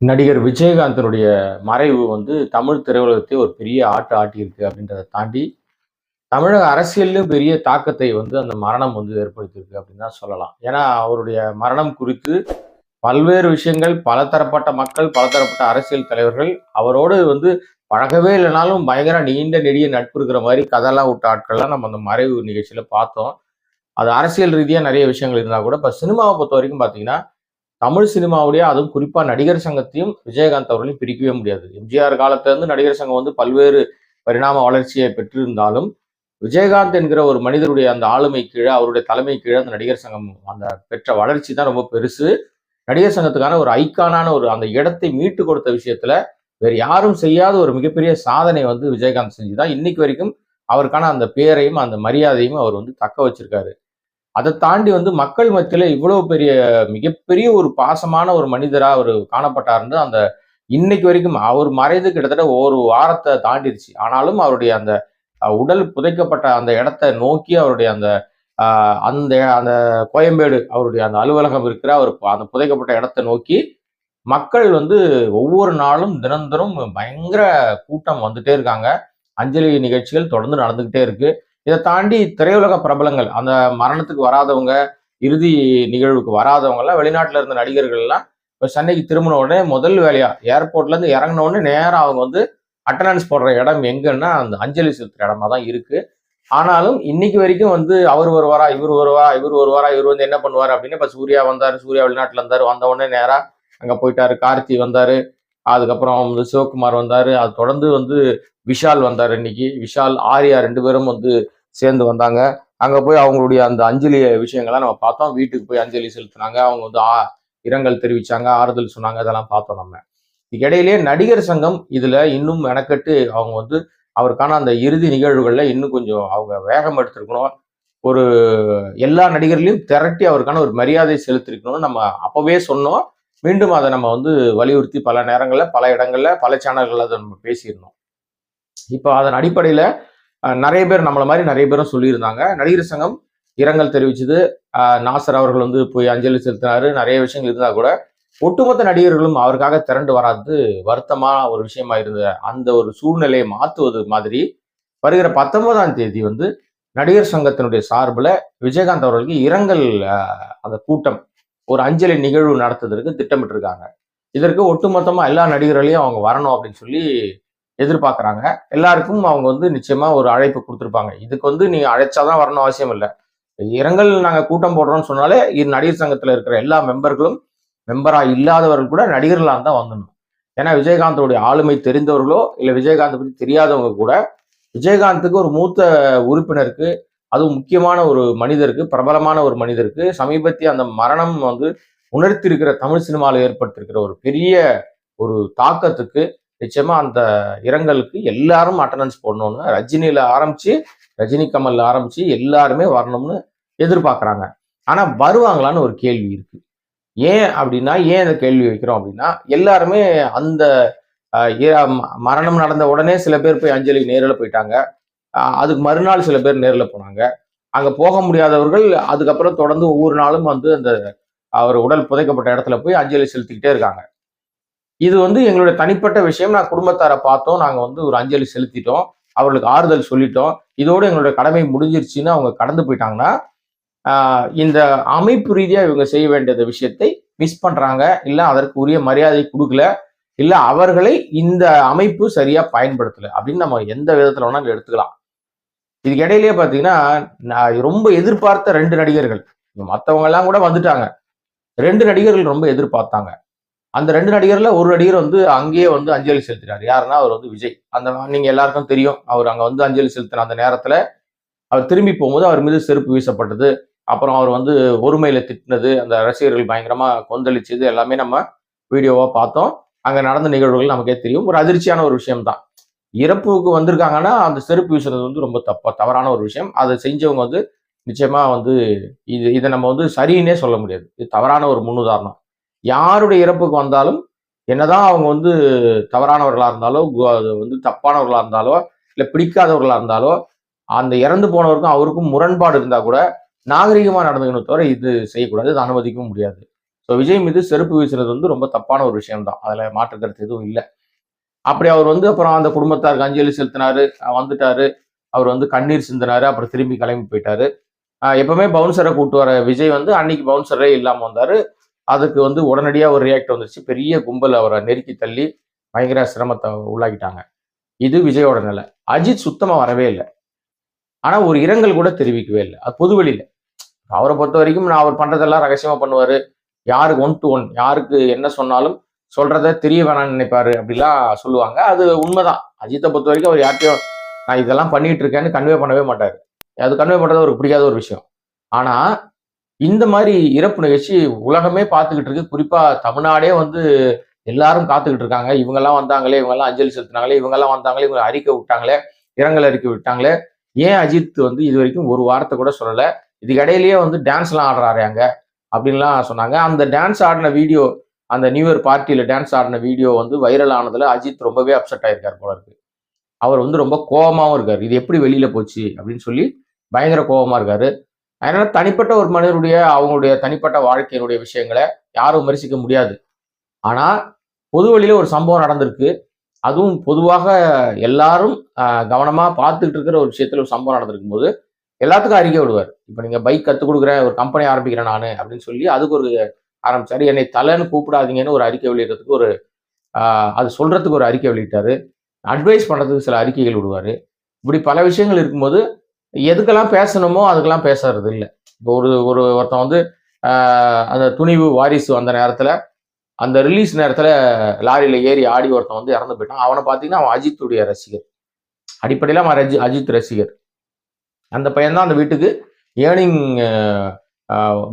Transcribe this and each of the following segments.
நடிகர் விஜயகாந்தனுடைய மறைவு வந்து தமிழ் திரையுலகத்தை ஒரு பெரிய ஆட்டு ஆட்டியிருக்கு அப்படின்றத தாண்டி தமிழக அரசியலிலும் பெரிய தாக்கத்தை வந்து அந்த மரணம் வந்து ஏற்படுத்தியிருக்கு அப்படின்னு தான் சொல்லலாம். ஏன்னா அவருடைய மரணம் குறித்து பல்வேறு விஷயங்கள் பலதரப்பட்ட மக்கள் பலதரப்பட்ட அரசியல் தலைவர்கள் அவரோடு வந்து பழகவே இல்லைனாலும் பயங்கர நீண்ட நெடிய நட்பு இருக்கிற மாதிரி கதெல்லாம் விட்ட ஆட்கள்லாம் நம்ம அந்த மறைவு நிகழ்ச்சியில் பார்த்தோம். அது அரசியல் ரீதியாக நிறைய விஷயங்கள் இருந்தால் கூட இப்போ சினிமாவை பொறுத்த வரைக்கும் பார்த்தீங்கன்னா தமிழ் சினிமாவுடைய அதுவும் குறிப்பாக நடிகர் சங்கத்தையும் விஜயகாந்த் அவர்களையும் பிரிக்கவே முடியாது. எம்ஜிஆர் காலத்திலேருந்து நடிகர் சங்கம் வந்து பல்வேறு பரிணாம வளர்ச்சியை பெற்றிருந்தாலும் விஜயகாந்த் என்கிற ஒரு மனிதருடைய அந்த ஆளுமை கீழே அவருடைய தலைமை கீழே அந்த நடிகர் சங்கம் அந்த பெற்ற வளர்ச்சி தான் ரொம்ப பெருசு. நடிகர் சங்கத்துக்கான ஒரு ஐக்கானான ஒரு அந்த இடத்தை மீட்டு கொடுத்த விஷயத்துல வேறு யாரும் செய்யாத ஒரு மிகப்பெரிய சாதனை வந்து விஜயகாந்த் செஞ்சுதான். இன்னைக்கு வரைக்கும் அவருக்கான அந்த பேரையும் அந்த மரியாதையும் அவர் வந்து தக்க வச்சிருக்காரு. அதை தாண்டி வந்து மக்கள் மத்தியில இவ்வளவு பெரிய மிகப்பெரிய ஒரு பாசமான ஒரு மனிதரா அவர் காணப்பட்டார்னு அந்த இன்னைக்கு வரைக்கும் அவர் மறைந்து கிட்டத்தட்ட ஒரு வாரத்தை தாண்டிடுச்சு ஆனாலும் அவருடைய அந்த உடல் புதைக்கப்பட்ட அந்த இடத்த நோக்கி அவருடைய அந்த அந்த அந்த கோயம்பேடு அவருடைய அந்த அலுவலகம் இருக்கிற அவர் அந்த புதைக்கப்பட்ட இடத்தை நோக்கி மக்கள் வந்து ஒவ்வொரு நாளும் தினந்தரும் பயங்கர கூட்டம் வந்துட்டே இருக்காங்க. அஞ்சலி நிகழ்ச்சிகள் தொடர்ந்து நடந்துகிட்டே இருக்கு. இதை தாண்டி திரையுலக பிரபலங்கள் அந்த மரணத்துக்கு வராதவங்க இறுதி நிகழ்வுக்கு வராதவங்க வெளிநாட்டில் இருந்த நடிகர்கள்லாம் இப்போ சென்னைக்கு திரும்பின உடனே முதல் வேலையா ஏர்போர்ட்ல இருந்து இறங்கின உடனே நேரம் அவங்க வந்து அட்டண்டன்ஸ் போடுற இடம் எங்கன்னா அந்த அஞ்சலி செலுத்துற இடமா தான் இருக்கு. ஆனாலும் இன்னைக்கு வரைக்கும் வந்து அவர் வருவாரா இவர் வருவா இவர் வருவாரா இவர் வந்து என்ன பண்ணுவார் அப்படின்னு இப்போ சூர்யா வந்தார் சூர்யா வெளிநாட்டில் இருந்தார் வந்த உடனே நேராக அங்கே போயிட்டாரு கார்த்தி வந்தார் அதுக்கப்புறம் வந்து சிவகுமார் வந்தார் அது தொடர்ந்து வந்து விஷால் வந்தார் இன்னைக்கு. விஷால் ஆர்யா ரெண்டு பேரும் வந்து சேர்ந்து வந்தாங்க. அங்கே போய் அவங்களுடைய அந்த அஞ்சலி விஷயங்கள்லாம் நம்ம பார்த்தோம். வீட்டுக்கு போய் அஞ்சலி செலுத்தினாங்க. அவங்க வந்து ஆ இரங்கல் தெரிவிச்சாங்க ஆறுதல் சொன்னாங்க அதெல்லாம் பார்த்தோம் நம்ம. இதுக்கிடையிலேயே நடிகர் சங்கம் இதில் இன்னும் மெனக்கட்டு அவங்க வந்து அவருக்கான அந்த இறுதி நிகழ்வுகளில் இன்னும் கொஞ்சம் அவங்க வேகம் எடுத்திருக்கணும். ஒரு எல்லா நடிகர்களையும் திரட்டி அவருக்கான ஒரு மரியாதை செலுத்திருக்கணும்னு நம்ம அப்போவே சொன்னோம். மீண்டும் அதை நம்ம வந்து வலியுறுத்தி பல நேரங்களில் பல இடங்களில் பல சேனல்களில் அதை நம்ம பேசியிருந்தோம். இப்போ அதன் அடிப்படையில் நிறைய பேர் நம்மள மாதிரி நிறைய பேரும் சொல்லியிருந்தாங்க. நடிகர் சங்கம் இரங்கல் தெரிவிச்சது. நாசர் அவர்கள் வந்து போய் அஞ்சலி செலுத்தினாரு. நிறைய விஷயங்கள் இருந்தா கூட ஒட்டுமொத்த நடிகர்களும் அவருக்காக திரண்டு வராது. வருத்தமா ஒரு விஷயமா இருந்த அந்த ஒரு சூழ்நிலையை மாத்துவது மாதிரி. வருகிற பத்தொன்பதாம் தேதி வந்து நடிகர் சங்கத்தினுடைய சார்பில் விஜயகாந்த் அவர்களுக்கு இரங்கல் அந்த கூட்டம் ஒரு அஞ்சலி நிகழ்வு நடத்துவதற்கு திட்டமிட்டிருக்காங்க. இதற்கு ஒட்டுமொத்தமாக எல்லா நடிகர்களையும் அவங்க வரணும் அப்படின்னு சொல்லி எதிர்பார்க்குறாங்க. எல்லாருக்கும் அவங்க வந்து நிச்சயமாக ஒரு அழைப்பு கொடுத்துருப்பாங்க. இதுக்கு வந்து நீங்க அழைச்சாதான் வரணும் அவசியம் இல்லை. இரங்கல் நாங்கள் கூட்டம் போடுறோம்னு சொன்னாலே இது நடிகர் சங்கத்தில் இருக்கிற எல்லா மெம்பர்களும் மெம்பராக இல்லாதவர்கள் கூட நடிகர்களாக தான் வந்துடணும் ஏன்னா விஜயகாந்தோடைய ஆளுமை தெரிந்தவர்களோ இல்லை விஜயகாந்த் பற்றி தெரியாதவங்க கூட விஜயகாந்துக்கு ஒரு மூத்த உறுப்பினருக்கு அதுவும் முக்கியமான ஒரு மனிதருக்கு பிரபலமான ஒரு மனிதருக்கு சமீபத்திய அந்த மரணம் வந்து உணர்த்திருக்கிற தமிழ் சினிமாவில் ஏற்படுத்தியிருக்கிற ஒரு பெரிய ஒரு தாக்கத்துக்கு நிச்சயமா அந்த இரங்கலுக்கு எல்லாரும் அட்டண்டன்ஸ் போடணும்னு ரஜினியில ஆரம்பிச்சு ரஜினி கமல்ல ஆரம்பிச்சு எல்லாருமே வரணும்னு எதிர்பார்க்கறாங்க. ஆனா வருவாங்களான்னு ஒரு கேள்வி இருக்கு. ஏன் அப்படின்னா ஏன் இந்த கேள்வி வைக்கிறோம் அப்படின்னா எல்லாருமே அந்த மரணம் நடந்த உடனே சில பேர் போய் அஞ்சலி நேரில் போயிட்டாங்க. அதுக்கு மறுநாள் சில பேர் நேரில் போனாங்க. அங்கே போக முடியாதவர்கள் அதுக்கப்புறம் தொடர்ந்து ஒவ்வொரு நாளும் வந்து அந்த அவர் உடல் புதைக்கப்பட்ட இடத்துல போய் அஞ்சலி செலுத்திக்கிட்டே இருக்காங்க. இது வந்து எங்களுடைய தனிப்பட்ட விஷயம். நான் குடும்பத்தாரை பார்த்தோம். நாங்கள் வந்து ஒரு அஞ்சலி செலுத்திட்டோம். அவர்களுக்கு ஆறுதல் சொல்லிட்டோம். இதோடு எங்களுடைய கடமை முடிஞ்சிருச்சுன்னு அவங்க கடந்து போயிட்டாங்கன்னா இந்த அமைப்பு ரீதியாக இவங்க செய்ய வேண்டிய விஷயத்தை மிஸ் பண்ணுறாங்க இல்லை அதற்கு உரிய மரியாதை கொடுக்கல. இல்லை அவர்களை இந்த அமைப்பு சரியாக பயன்படுத்தலை அப்படின்னு நம்ம எந்த விதத்தில் வேணாலும் எடுத்துக்கலாம். இதுக்கு இடையிலேயே பார்த்தீங்கன்னா நான் ரொம்ப எதிர்பார்த்த ரெண்டு நடிகர்கள். மற்றவங்க எல்லாம் கூட வந்துட்டாங்க. ரெண்டு நடிகர்கள் ரொம்ப எதிர்பார்த்தாங்க. அந்த ரெண்டு நடிகர்ல ஒரு நடிகர் வந்து அங்கேயே வந்து அஞ்சலி செலுத்தினார். யாருன்னா அவர் வந்து விஜய். அந்த நீங்க எல்லாருக்கும் தெரியும். அவர் அங்க வந்து அஞ்சலி செலுத்தின அந்த நேரத்துல அவர் திரும்பி போகும்போது அவர் மீது செருப்பு வீசப்பட்டது. அப்புறம் அவர் வந்து ஒருமையில திட்டினது. அந்த ரசிகர்கள் பயங்கரமா கொந்தளிச்சது. எல்லாமே நம்ம வீடியோவா பார்த்தோம். அங்க நடந்த நிகழ்வுகள் நமக்கே தெரியும். ஒரு அதிர்ச்சியான ஒரு விஷயம் தான் இறப்புக்கு வந்திருக்காங்கன்னா அந்த செருப்பு வீசுறது வந்து ரொம்ப தப்பா தவறான ஒரு விஷயம். அதை செஞ்சவங்க வந்து நிச்சயமா வந்து இது இதை நம்ம வந்து சரின்னே சொல்ல முடியாது. இது தவறான ஒரு முன்னுதாரணம். யாருடைய இறப்புக்கு வந்தாலும் என்னதான் அவங்க வந்து தவறானவர்களாக இருந்தாலோ அது வந்து தப்பானவர்களாக இருந்தாலோ இல்லை பிடிக்காதவர்களாக இருந்தாலோ அந்த இறந்து போனவருக்கும் அவருக்கும் முரண்பாடு இருந்தால் கூட நாகரிகமாக நடந்துக்கணும் தவிர இது செய்யக்கூடாது இது அனுமதிக்கவும் முடியாது. ஸோ விஜய் மீது செருப்பு வீசுறது வந்து ரொம்ப தப்பான ஒரு விஷயம் தான் மாற்றுக்கருத்து கருத்து எதுவும் இல்லை. அப்படி அவர் வந்து அப்புறம் அந்த குடும்பத்தாருக்கு அஞ்சலி செலுத்தினாரு வந்துட்டாரு. அவர் வந்து கண்ணீர் சிந்தினாரு அப்புறம் திரும்பி கிளம்பி போயிட்டாரு. எப்பவுமே பவுன்சரை கூட்டு வர விஜய் வந்து அன்னைக்கு பவுன்சரே இல்லாமல் வந்தார். அதுக்கு வந்து உடனடியா ஒரு ரியாக்ட் வந்துருச்சு. பெரிய கும்பல் அவரை நெருக்கி தள்ளி பயங்கர சிரமத்தை உள்ளாக்கிட்டாங்க. இது விஜயோட நிலை. அஜித் சுத்தமா வரவே இல்லை. ஆனா ஒரு இரங்கல் கூட தெரிவிக்கவே இல்லை. அது பொது அவரை பொறுத்த வரைக்கும் நான் அவர் பண்றதெல்லாம் ரகசியமா பண்ணுவாரு. யாருக்கு ஒன் டு ஒன் யாருக்கு என்ன சொன்னாலும் சொல்கிறத தெரிய வேணாம்னு நினைப்பாரு அப்படிலாம் சொல்லுவாங்க. அது உண்மைதான். அஜித்தை பொறுத்த வரைக்கும் அவர் யார்ட்டையும் நான் இதெல்லாம் பண்ணிட்டு இருக்கேன்னு கன்வே பண்ணவே மாட்டார். அது கன்வே பண்ணுறது அவருக்கு பிடிக்காத ஒரு விஷயம். ஆனா இந்த மாதிரி இறப்பு நிகழ்ச்சி உலகமே பார்த்துக்கிட்டு இருக்கு. குறிப்பா தமிழ்நாடே வந்து எல்லாரும் காத்துக்கிட்டு இருக்காங்க. இவங்கெல்லாம் வந்தாங்களே இவங்கெல்லாம் அஞ்சலி செலுத்தினாங்களே இவங்கெல்லாம் வந்தாங்களே இவங்க அறிக்கை விட்டாங்களே இரங்கல் அறிக்கை விட்டாங்களே. ஏன் அஜித் வந்து இது வரைக்கும் ஒரு வார்த்தை கூட சொல்லல? இதுக்கிடையிலேயே வந்து டான்ஸ்லாம் ஆடுறாரு அங்க அப்படின்லாம் சொன்னாங்க. அந்த டான்ஸ் ஆடின வீடியோ அந்த நியூ இயர் பார்ட்டியில டான்ஸ் ஆடின வீடியோ வந்து வைரல் ஆனதுல அஜித் ரொம்பவே அப்செட் ஆயிருக்காரு போல இருக்கு. அவர் வந்து ரொம்ப கோபமாவும் இருக்காரு. இது எப்படி வெளியில போச்சு அப்படின்னு சொல்லி பயங்கர கோபமா இருக்காரு. அதனால தனிப்பட்ட ஒரு மனிதருடைய அவங்களுடைய தனிப்பட்ட வாழ்க்கையினுடைய விஷயங்களை யாரும் விமர்சிக்க முடியாது. ஆனா பொது வழியில ஒரு சம்பவம் நடந்திருக்கு. அதுவும் பொதுவாக எல்லாரும் கவனமாக கவனமா பார்த்துக்கிட்டு இருக்கிற ஒரு விஷயத்துல ஒரு சம்பவம் நடந்திருக்கும் போது எல்லாத்துக்கும் அறிக்கை விடுவார். இப்போ நீங்க பைக் கற்றுக் கொடுக்குறேன் ஒரு கம்பெனி ஆரம்பிக்கிறேன் நான் அப்படின்னு சொல்லி அதுக்கு ஒரு ஆரம்பிச்சாரு. என்னை தலைன்னு கூப்பிடாதீங்கன்னு ஒரு அறிக்கை வெளியிடறதுக்கு ஒரு அது சொல்றதுக்கு ஒரு அறிக்கை வெளியிட்டாரு. அட்வைஸ் பண்ணுறதுக்கு சில அறிக்கைகள் விடுவார். இப்படி பல விஷயங்கள் இருக்கும்போது எதுக்கெல்லாம் பேசணுமோ அதுக்கெல்லாம் பேசுறது இல்லை இப்போ ஒரு ஒரு ஒருத்தன் வந்து அந்த துணிவு வாரிசு அந்த நேரத்தில் அந்த ரிலீஸ் நேரத்தில் லாரியில் ஏறி ஆடி ஒருத்தன் வந்து இறந்து போயிட்டான். அவனை பார்த்தீங்கன்னா அவன் அஜித்துடைய ரசிகர். அடிப்படையில் அவன் ரஜி அஜித் ரசிகர். அந்த பையன் தான் அந்த வீட்டுக்கு ஏர்னிங்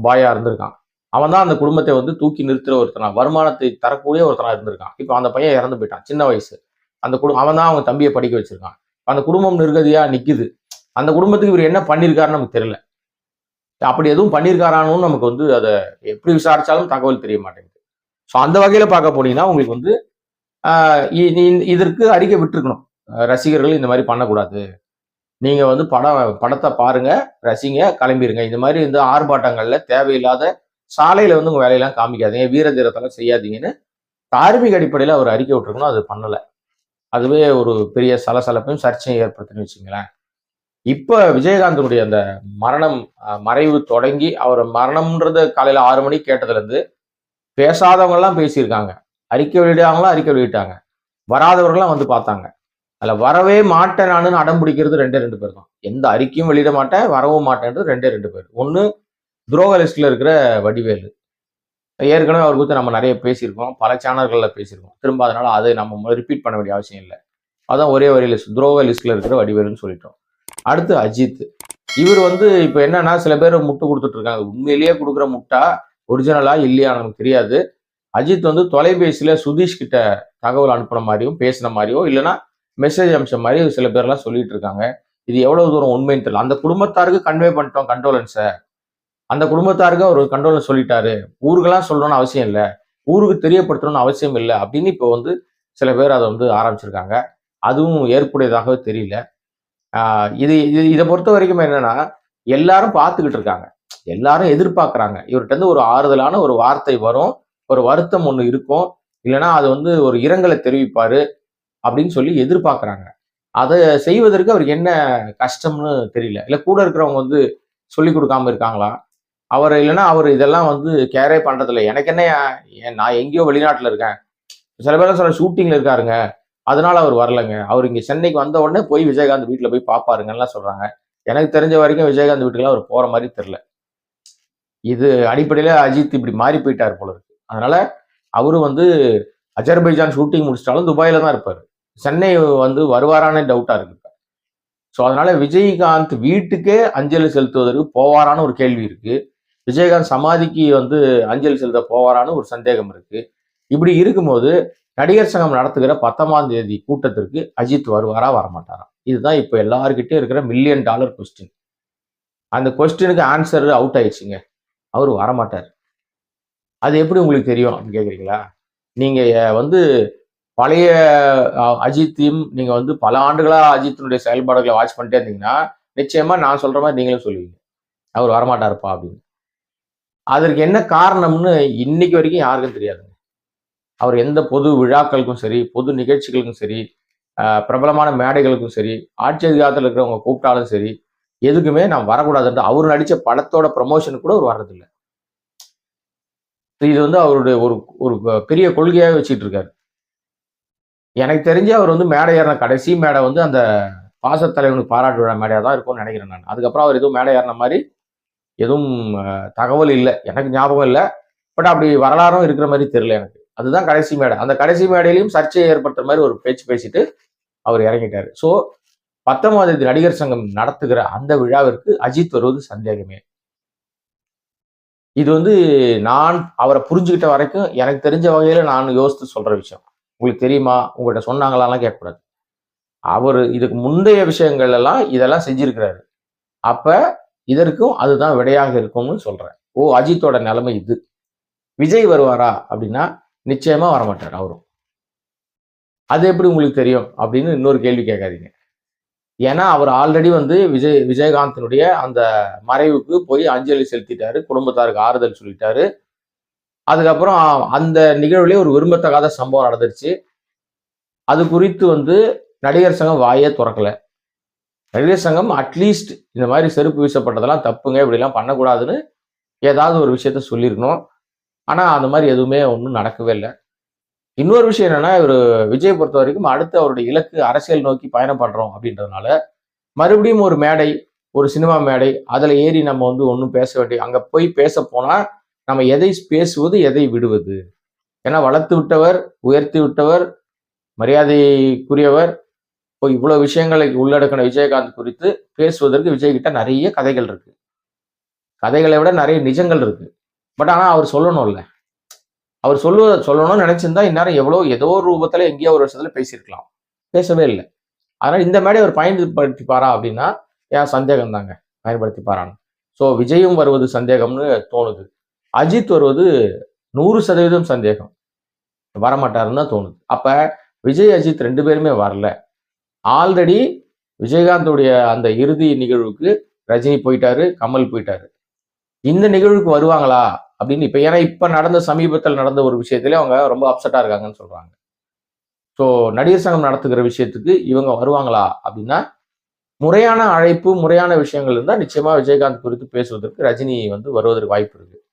பாயாக இருந்திருக்கான். அவன் தான் அந்த குடும்பத்தை வந்து தூக்கி நிறுத்துற ஒருத்தனா வருமானத்தை தரக்கூடிய ஒருத்தனா இருந்திருக்கான். இப்போ அந்த பையன் இறந்து போயிட்டான் சின்ன வயசு. அந்த குடும்பம் அவன் தான் அவங்க தம்பியை படிக்க வச்சிருக்கான். அந்த குடும்பம் நிர்கதியாக நிற்கிது அந்த குடும்பத்துக்கு இவர் என்ன பண்ணியிருக்காருன்னு நமக்கு தெரியல. அப்படி எதுவும் பண்ணியிருக்காரானும் நமக்கு வந்து அதை எப்படி விசாரிச்சாலும் தகவல் தெரிய மாட்டேங்குது. ஸோ அந்த வகையில் பார்க்க போனீங்கன்னா உங்களுக்கு வந்து இதற்கு அறிக்கை விட்டுருக்கணும். ரசிகர்கள் இந்த மாதிரி பண்ணக்கூடாது. நீங்கள் வந்து படம் படத்தை பாருங்க ரசிங்க கிளம்பிருங்க. இந்த மாதிரி இந்த ஆர்ப்பாட்டங்களில் தேவையில்லாத சாலையில் வந்து உங்கள் வேலையெல்லாம் காமிக்காதீங்க. வீர தீரத்தெல்லாம் செய்யாதீங்கன்னு தார்மீக அடிப்படையில் அவர் அறிக்கை விட்டுருக்கணும். அது பண்ணலை. அதுவே ஒரு பெரிய சலசலப்பையும் சர்ச்சையும் ஏற்படுத்துன்னு வச்சுங்களேன் இப்போ விஜயகாந்தனுடைய அந்த மரணம் மறைவு தொடங்கி அவர் மரணம்ன்றது காலையில் ஆறு மணிக்கு கேட்டதுல இருந்து பேசியிருக்காங்க. அறிக்கை வெளியிடாங்களா அறிக்கை வெளியிட்டாங்க. வராதவர்கள்லாம் வந்து பார்த்தாங்க. அதில் வரவே மாட்டேன் நானு அடம் பிடிக்கிறது ரெண்டே ரெண்டு பேர் தான். எந்த அறிக்கையும் வெளியிட மாட்டேன் வரவும் மாட்டேன்றது ரெண்டே ரெண்டு பேர். ஒன்று துரோக லிஸ்ட்ல இருக்கிற வடிவேலு. ஏற்கனவே அவர் குறித்து நம்ம நிறைய பேசியிருக்கோம் பல சேனல்களில் பேசியிருக்கோம். திரும்ப அதனால அதை நம்ம ரிப்பீட் பண்ண வேண்டிய அவசியம் இல்லை. அதான் ஒரே வரி லிஸ்ட் துரோக லிஸ்ட்டில் இருக்கிற வடிவேலுன்னு சொல்லிட்டோம். அடுத்து அஜித். இவர் வந்து இப்போ என்னன்னா சில பேர் முட்டு கொடுத்துட்டு இருக்காங்க உண்மையிலேயே கொடுக்குற முட்டா ஒரிஜினலா இல்லையா நமக்கு தெரியாது. அஜித் வந்து தொலைபேசியில சுதீஷ் கிட்ட தகவல் அனுப்புன மாதிரியும் பேசின மாதிரியோ இல்லைன்னா மெசேஜ் அம்சம் மாதிரி சில பேர்லாம் சொல்லிட்டு இருக்காங்க இது எவ்வளவு தூரம் உண்மைன்னு தெரியல. அந்த குடும்பத்தாருக்கு கன்வே பண்ணிட்டோம் கண்டோலன்ஸை அந்த குடும்பத்தாருக்கு அவர் கண்டோலன்ஸ் சொல்லிட்டாரு. ஊருக்கெல்லாம் சொல்லணும்னு அவசியம் இல்லை. ஊருக்கு தெரியப்படுத்தணும்னு அவசியம் இல்லை அப்படின்னு இப்போ வந்து சில பேர் அதை வந்து ஆரம்பிச்சிருக்காங்க. அதுவும் ஏற்புடையதாகவே தெரியல. இது இது இதை பொறுத்த வரைக்கும் என்னன்னா எல்லாரும் பார்த்துக்கிட்டு இருக்காங்க எல்லாரும் எதிர்பார்க்குறாங்க. இவர்கிட்ட இருந்து ஒரு ஆறுதலான ஒரு வார்த்தை வரும். ஒரு வருத்தம் ஒன்று இருக்கும். இல்லைன்னா அது வந்து ஒரு இரங்கலை தெரிவிப்பாரு அப்படின்னு சொல்லி எதிர்பார்க்குறாங்க. அதை செய்வதற்கு அவருக்கு என்ன கஷ்டம்னு தெரியல. இல்லை கூட இருக்கிறவங்க வந்து சொல்லி கொடுக்காம இருக்காங்களா? அவர் இல்லைன்னா அவர் இதெல்லாம் வந்து கேரே பண்ணுறதில்ல எனக்கு என்ன நான் எங்கேயோ வெளிநாட்டில் இருக்கேன். சில பேர் சொல்ல ஷூட்டிங்கில் இருக்காருங்க. அதனால அவர் வரலங்க. அவர் இங்கே சென்னைக்கு வந்த உடனே போய் விஜயகாந்த் வீட்டில் போய் பார்ப்பாருங்கலாம் சொல்கிறாங்க எனக்கு தெரிஞ்ச வரைக்கும் விஜயகாந்த் வீட்டுக்குலாம் அவர் போகிற மாதிரி தெரில இது அடிப்படையில் அஜித் இப்படி மாறி போயிட்டார் போல இருக்கு. அதனால அவரு வந்து அஜர்பைஜான் ஷூட்டிங் முடிச்சிட்டாலும் துபாயில் தான் இருப்பார். சென்னை வந்து வருவாரான டவுட்டாக இருக்கு ஸோ அதனால விஜயகாந்த் வீட்டுக்கே அஞ்சலி செலுத்துவதற்கு போவாரான்னு ஒரு கேள்வி இருக்கு. விஜயகாந்த் சமாதிக்கு வந்து அஞ்சலி செலுத்த போவாரான்னு ஒரு சந்தேகம் இருக்கு. இப்படி இருக்கும்போது நடிகர் சங்கம் நடத்துகிற பத்தாம் தேதி கூட்டத்திற்கு அஜித் வருவாரா வரமாட்டாரா? இதுதான் இப்போ எல்லாருக்கிட்டே இருக்கிற மில்லியன் டாலர் கொஸ்டின் அந்த கொஸ்டினுக்கு ஆன்சர் அவுட் ஆயிடுச்சுங்க. அவர் வரமாட்டார். அது எப்படி உங்களுக்கு தெரியும் அப்படின்னு கேட்குறீங்களா நீங்கள் வந்து பழைய அஜித்தையும் நீங்கள் வந்து பல ஆண்டுகளாக அஜித்தினுடைய செயல்பாடுகளை வாட்ச் பண்ணிட்டே இருந்தீங்கன்னா நிச்சயமாக நான் சொல்கிற மாதிரி நீங்களும் சொல்லுவீங்க. அவர் வரமாட்டாருப்பா அப்படின்னு. அதற்கு என்ன காரணம்னு இன்னைக்கு வரைக்கும் யாருக்கும் தெரியாதுங்க. அவர் எந்த பொது விழாக்களுக்கும் சரி பொது நிகழ்ச்சிகளுக்கும் சரி பிரபலமான மேடைகளுக்கும் சரி ஆட்சி அதிகாரத்தில் இருக்கிறவங்க கூப்பிட்டாலும் சரி எதுக்குமே நான் வரக்கூடாதுன்ற அவர் நடித்த படத்தோட ப்ரமோஷனுக்கு கூட அவர் வர்றதில்லை. இது வந்து அவருடைய ஒரு ஒரு பெரிய கொள்கையாக வச்சுட்டு இருக்காரு எனக்கு தெரிஞ்சு அவர் வந்து மேடை ஏறின கடைசி மேடை வந்து அந்த பாசத்தலைவனுக்கு பாராட்டு விழா மேடையாக தான் இருக்கும்னு நினைக்கிறேன் நான். அதுக்கப்புறம் அவர் எதுவும் மேடை ஏறின மாதிரி எதுவும் தகவல் இல்லை. எனக்கு ஞாபகம் இல்லை. பட் அப்படி வரலாறும் இருக்கிற மாதிரி தெரியல எனக்கு. அதுதான் கடைசி மேடை. அந்த கடைசி மேடையிலையும் சர்ச்சையை ஏற்படுத்துற மாதிரி ஒரு பேச்சு பேசிட்டு அவர் இறங்கிட்டாரு. ஸோ பத்தொன்பதாம் தேதி நடிகர் சங்கம் நடத்துகிற அந்த விழாவிற்கு அஜித் வருவது சந்தேகமே. இது வந்து நான் அவரை புரிஞ்சுக்கிட்ட வரைக்கும் எனக்கு தெரிஞ்ச வகையில நான் யோசித்து சொல்ற விஷயம். உங்களுக்கு தெரியுமா? உங்கள்கிட்ட சொன்னாங்களாலாம் கேட்கக்கூடாது. அவர் இதுக்கு முந்தைய விஷயங்கள் எல்லாம் இதெல்லாம் செஞ்சிருக்கிறாரு. அப்ப இதற்கும் அதுதான் விடையாக இருக்கும்னு சொல்றேன். ஓ அஜித்தோட நிலைமை இது. விஜய் வருவாரா அப்படின்னா நிச்சயமாக வரமாட்டார் அவரும். அது எப்படி உங்களுக்கு தெரியும்? அப்படின்னு இன்னொரு கேள்வி கேட்காதீங்க. ஏன்னா அவர் ஆல்ரெடி வந்து விஜய் விஜயகாந்தினுடைய அந்த மறைவுக்கு போய் அஞ்சலி செலுத்திட்டாரு குடும்பத்தாருக்கு ஆறுதல் சொல்லிட்டாரு. அதுக்கப்புறம் அந்த நிகழ்வுலேயே ஒரு விரும்பத்தகாத சம்பவம் நடந்துருச்சு. அது குறித்து வந்து நடிகர் சங்கம் வாயே திறக்கல. நடிகர் சங்கம் அட்லீஸ்ட் இந்த மாதிரி செருப்பு வீசப்பட்டதெல்லாம் தப்புங்க இப்படிலாம் பண்ணக்கூடாதுன்னு ஏதாவது ஒரு விஷயத்த சொல்லியிருக்கணும் ஆனால் அந்த மாதிரி எதுவுமே ஒன்றும் நடக்கவே இல்லை. இன்னொரு விஷயம் என்னன்னா இவர் விஜய் பொறுத்த வரைக்கும் அடுத்து அவருடைய இலக்கு அரசியல் நோக்கி பயணம் பண்ணுறோம் அப்படின்றதுனால மறுபடியும் ஒரு மேடை ஒரு சினிமா மேடை அதில் ஏறி நம்ம வந்து ஒன்றும் பேச வேண்டிய அங்கே போய் பேச போனால் நம்ம எதை பேசுவது எதை விடுவது? ஏன்னா வளர்த்து விட்டவர் உயர்த்தி விட்டவர் மரியாதைக்குரியவர் இப்போ இவ்வளோ விஷயங்களை உள்ளடக்கின விஜயகாந்த் குறித்து பேசுவதற்கு விஜய்கிட்ட நிறைய கதைகள் இருக்கு. கதைகளை விட நிறைய நிஜங்கள் இருக்கு. பட் ஆனால் அவர் சொல்லணும்ல. அவர் சொல்லுவ சொல்லணும்னு நினைச்சிருந்தா இந்நேரம் எவ்வளோ ஏதோ ஒரு ரூபத்தில் எங்கேயோ ஒரு வருஷத்துல பேசியிருக்கலாம். பேசவே இல்லை. அதனால் இந்த மாதிரி அவர் பயன்படுத்திப்பாரா அப்படின்னா ஏன் சந்தேகம் தாங்க பயன்படுத்திப்பாரான்னு. ஸோ விஜயும் வருவது சந்தேகம்னு தோணுது. அஜித் வருவது நூறு சதவீதம் சந்தேகம். வரமாட்டாருன்னு தான் தோணுது. அப்போ விஜய் அஜித் ரெண்டு பேருமே வரல. ஆல்ரெடி விஜயகாந்தோடைய அந்த இறுதி நிகழ்வுக்கு ரஜினி போயிட்டாரு கமல் போயிட்டாரு. இந்த நிகழ்வுக்கு வருவாங்களா? அப்படின்னு இப்போ ஏன்னா இப்போ நடந்த சமீபத்தில் நடந்த ஒரு விஷயத்திலே அவங்க ரொம்ப அப்செட்டாக இருக்காங்கன்னு சொல்றாங்க. ஸோ நடிகர் சங்கம் நடத்துகிற விஷயத்துக்கு இவங்க வருவாங்களா அப்படின்னா முறையான அழைப்பு முறையான விஷயங்கள் இருந்தால் நிச்சயமா விஜயகாந்த் குறித்து பேசுவதற்கு ரஜினி வந்து வருவதற்கு வாய்ப்பு இருக்குது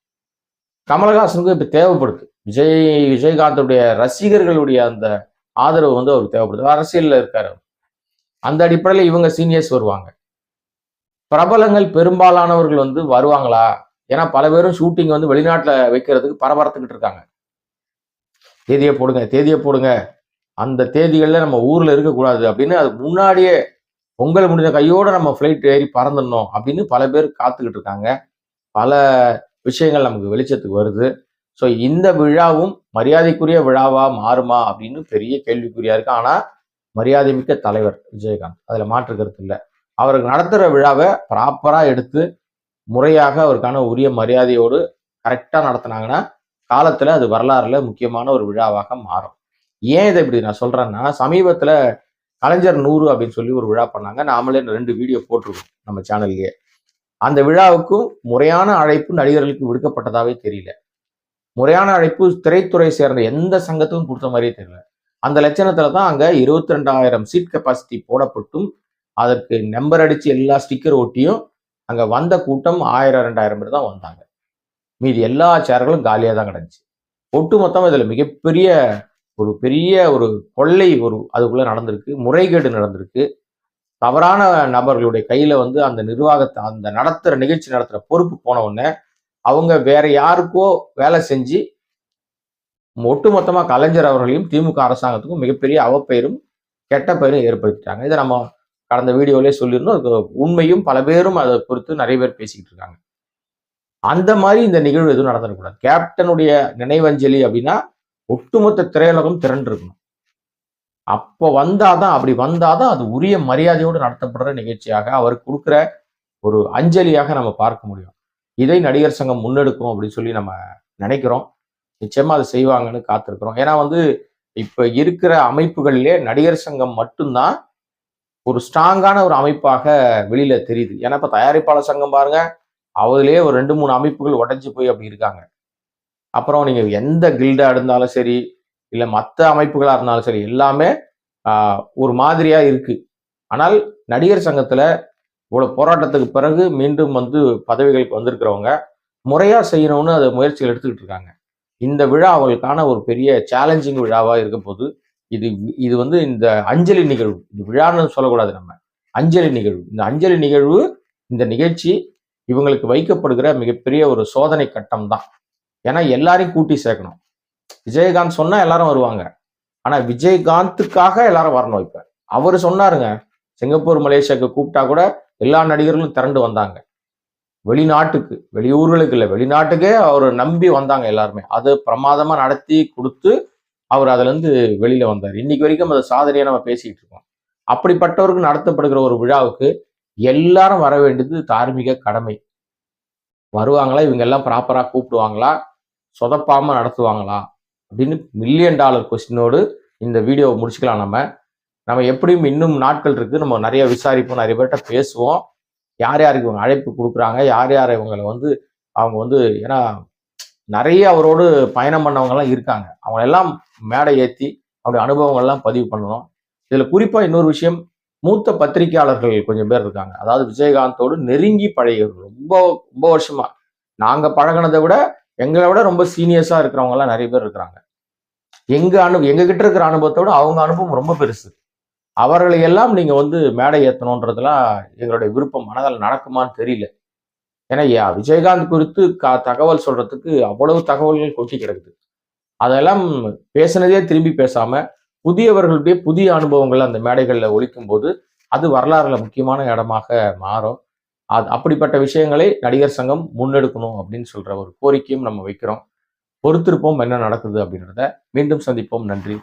கமலஹாசனுக்கு இப்போ தேவைப்படுது. விஜய் விஜயகாந்தோடைய ரசிகர்களுடைய அந்த ஆதரவு வந்து அவருக்கு தேவைப்படுது. அரசியலில் இருக்காரு அவர். அந்த அடிப்படையில் இவங்க சீனியர்ஸ் வருவாங்க. பிரபலங்கள் பெரும்பாலானவர்கள் வந்து வருவாங்களா? ஏன்னா பல பேரும் ஷூட்டிங் வந்து வெளிநாட்டில் வைக்கிறதுக்கு பரபரத்துக்கிட்டு இருக்காங்க. தேதியை போடுங்க தேதியை போடுங்க. அந்த தேதிகளில் நம்ம ஊரில் இருக்கக்கூடாது அப்படின்னு அதுக்கு முன்னாடியே பொங்கல் முடிஞ்ச கையோடு நம்ம ஃப்ளைட் ஏறி பறந்துடணும் அப்படின்னு பல பேர் காத்துக்கிட்டு இருக்காங்க. பல விஷயங்கள் நமக்கு வெளிச்சத்துக்கு வருது. ஸோ இந்த விழாவும் மரியாதைக்குரிய விழாவா மாறுமா அப்படின்னு பெரிய கேள்விக்குறியா இருக்கு. ஆனால் மரியாதை மிக்க தலைவர் விஜயகாந்த். அதில் மாற்று கருத்து இல்லை. அவருக்கு நடத்துகிற விழாவை ப்ராப்பராக எடுத்து முறையாக அவருக்கான உரிய மரியாதையோடு கரெக்டாக நடத்தினாங்கன்னா காலத்தில் அது வரலாறுல முக்கியமான ஒரு விழாவாக மாறும். ஏன் இதை இப்படி நான் சொல்கிறேன்னா சமீபத்தில் கலைஞர் நூறு அப்படின்னு சொல்லி ஒரு விழா பண்ணாங்க. நாமளே ரெண்டு வீடியோ போட்டிருக்கோம் நம்ம சேனல்லையே அந்த விழாவுக்கும் முறையான அழைப்பு நடிகர்களுக்கு விடுக்கப்பட்டதாகவே தெரியல. முறையான அழைப்பு திரைத்துறை சேர்ந்த எந்த சங்கத்துக்கும் கொடுத்த மாதிரியே தெரியல. அந்த லட்சணத்துல தான் அங்கே இருபத்தி ரெண்டாயிரம் சீட் கெப்பாசிட்டி போடப்பட்டும். அதற்கு நம்பர் அடித்து எல்லா ஸ்டிக்கர் ஒட்டியும் அங்கே வந்த கூட்டம் ஆயிரம் ரெண்டாயிரம் பேர் தான் வந்தாங்க. மீதி எல்லா சேர்களும் காலியாக தான் கிடந்துச்சு. ஒட்டு மொத்தம் இதில் மிகப்பெரிய ஒரு பெரிய ஒரு கொள்ளை ஒரு அதுக்குள்ளே நடந்திருக்கு முறைகேடு நடந்திருக்கு. தவறான நபர்களுடைய கையில் வந்து அந்த நிர்வாகத்தை அந்த நடத்துகிற நிகழ்ச்சி நடத்துகிற பொறுப்பு போன உடனே அவங்க வேற யாருக்கோ வேலை செஞ்சு ஒட்டுமொத்தமாக கலைஞர் அவர்களையும் திமுக அரசாங்கத்துக்கும் மிகப்பெரிய அவப்பெயரும் கெட்ட பெயரும் ஏற்படுத்திட்டாங்க. இதை நம்ம கடந்த வீடியோலயே சொல்லியிருந்தோம். அது உண்மையும் பல பேரும் அதை குறித்து நிறைய பேர் பேசிக்கிட்டு இருக்காங்க. அந்த மாதிரி இந்த நிகழ்வு எதுவும் நடந்துடக்கூடாது. கேப்டனுடைய நினைவஞ்சலி அப்படின்னா ஒட்டுமொத்த திரையுலகம் திரண்டு இருக்கணும் அப்போ வந்தாதான் அப்படி வந்தாதான் அது உரிய மரியாதையோடு நடத்தப்படுற நிகழ்ச்சியாக அவருக்கு கொடுக்குற ஒரு அஞ்சலியாக நம்ம பார்க்க முடியும். இதை நடிகர் சங்கம் முன்னெடுக்கும் அப்படின்னு சொல்லி நம்ம நினைக்கிறோம். நிச்சயமா அதை செய்வாங்கன்னு காத்திருக்கிறோம். ஏன்னா வந்து இப்ப இருக்கிற அமைப்புகளிலே நடிகர் சங்கம் மட்டும்தான் ஒரு ஸ்ட்ராங்கான ஒரு அமைப்பாக வெளியில தெரியுது. ஏன்னா இப்போ தயாரிப்பாளர் சங்கம் பாருங்க அவதுலேயே ஒரு ரெண்டு மூணு அமைப்புகள் உடஞ்சி போய் அப்படி இருக்காங்க. அப்புறம் நீங்க எந்த கில்டா இருந்தாலும் சரி இல்லை மற்ற அமைப்புகளாக இருந்தாலும் சரி எல்லாமே ஒரு மாதிரியா இருக்கு. ஆனால் நடிகர் சங்கத்துல இவ்வளவு போராட்டத்துக்கு பிறகு மீண்டும் வந்து பதவிகளுக்கு வந்திருக்கிறவங்க முறையா செய்யணும்னு அதை முயற்சிகள் எடுத்துக்கிட்டு இருக்காங்க. இந்த விழா அவங்களுக்கான ஒரு பெரிய சேலஞ்சிங் விழாவாக இருக்க போது இது இது வந்து இந்த அஞ்சலி நிகழ்வு. இது விழான்னு சொல்லக்கூடாது நம்ம. அஞ்சலி நிகழ்வு. இந்த அஞ்சலி நிகழ்வு இந்த நிகழ்ச்சி இவங்களுக்கு வைக்கப்படுகிற மிகப்பெரிய ஒரு சோதனை கட்டம் தான் ஏன்னா எல்லாரையும் கூட்டி சேர்க்கணும். விஜயகாந்த் சொன்னா எல்லாரும் வருவாங்க. ஆனா விஜயகாந்துக்காக எல்லாரும் வரணும் இப்ப. அவர் சொன்னாருங்க சிங்கப்பூர் மலேசியாவுக்கு கூப்பிட்டா கூட எல்லா நடிகர்களும் திரண்டு வந்தாங்க. வெளிநாட்டுக்கு வெளியூர்களுக்கு இல்லை வெளிநாட்டுக்கே அவர் நம்பி வந்தாங்க எல்லாருமே. அது பிரமாதமா நடத்தி கொடுத்து அவர் அதுலேருந்து வெளியில் வந்தார். இன்னைக்கு வரைக்கும் அதை சாதனையாக நம்ம பேசிக்கிட்டு இருக்கோம். அப்படிப்பட்டவருக்கு நடத்தப்படுகிற ஒரு விழாவுக்கு எல்லாரும் வர வேண்டியது தார்மீக கடமை. வருவாங்களா? இவங்க எல்லாம் ப்ராப்பராக கூப்பிடுவாங்களா? சொதப்பாமல் நடத்துவாங்களா? அப்படின்னு மில்லியன் டாலர் கொஸ்டினோடு இந்த வீடியோவை முடிச்சுக்கலாம் நம்ம. நம்ம எப்படியும் இன்னும் நாட்கள் இருக்குது நம்ம நிறைய விசாரிப்போம் நிறைய பேர்கிட்ட பேசுவோம். யார் யாருக்கு இவங்க அழைப்பு கொடுக்குறாங்க? யார் யார் இவங்களை வந்து அவங்க வந்து ஏன்னா நிறைய அவரோடு பயணம் பண்ணவங்கலாம் இருக்காங்க. அவங்க எல்லாம் மேடை ஏற்றி அவருடைய அனுபவங்கள்லாம் பதிவு பண்ணணும். இதில் குறிப்பாக இன்னொரு விஷயம் மூத்த பத்திரிகையாளர்கள் கொஞ்சம் பேர் இருக்காங்க. அதாவது விஜயகாந்தோடு நெருங்கி பழகியவர் ரொம்ப ரொம்ப வருஷமா. நாங்கள் பழகினதை விட எங்களை விட ரொம்ப சீனியர்ஸாக இருக்கிறவங்கலாம் நிறைய பேர் இருக்கிறாங்க. எங்கள் அனு எங்ககிட்ட இருக்கிற அனுபவத்தோட அவங்க அனுபவம் ரொம்ப பெருசு. அவர்களை எல்லாம் வந்து மேடை ஏற்றணுன்றதுலாம் எங்களுடைய விருப்பம். மனதில் நடக்குமான்னு தெரியல. ஏன்னா யா- விஜயகாந்த் குறித்து கா தகவல் சொல்றதுக்கு அவ்வளவு தகவல்கள் கொட்டி கிடக்குது. அதெல்லாம் பேசினதே திரும்பி பேசாம புதியவர்களுடைய புதிய அனுபவங்கள் அந்த மேடைகளில் ஒழிக்கும் போது அது வரலாறுல முக்கியமான இடமாக மாறும். அது அப்படிப்பட்ட விஷயங்களை நடிகர் சங்கம் முன்னெடுக்கணும் அப்படின்னு சொல்ற ஒரு கோரிக்கையும் நம்ம வைக்கிறோம். பொறுத்திருப்போம் என்ன நடக்குது அப்படின்றத மீண்டும் சந்திப்போம். நன்றி.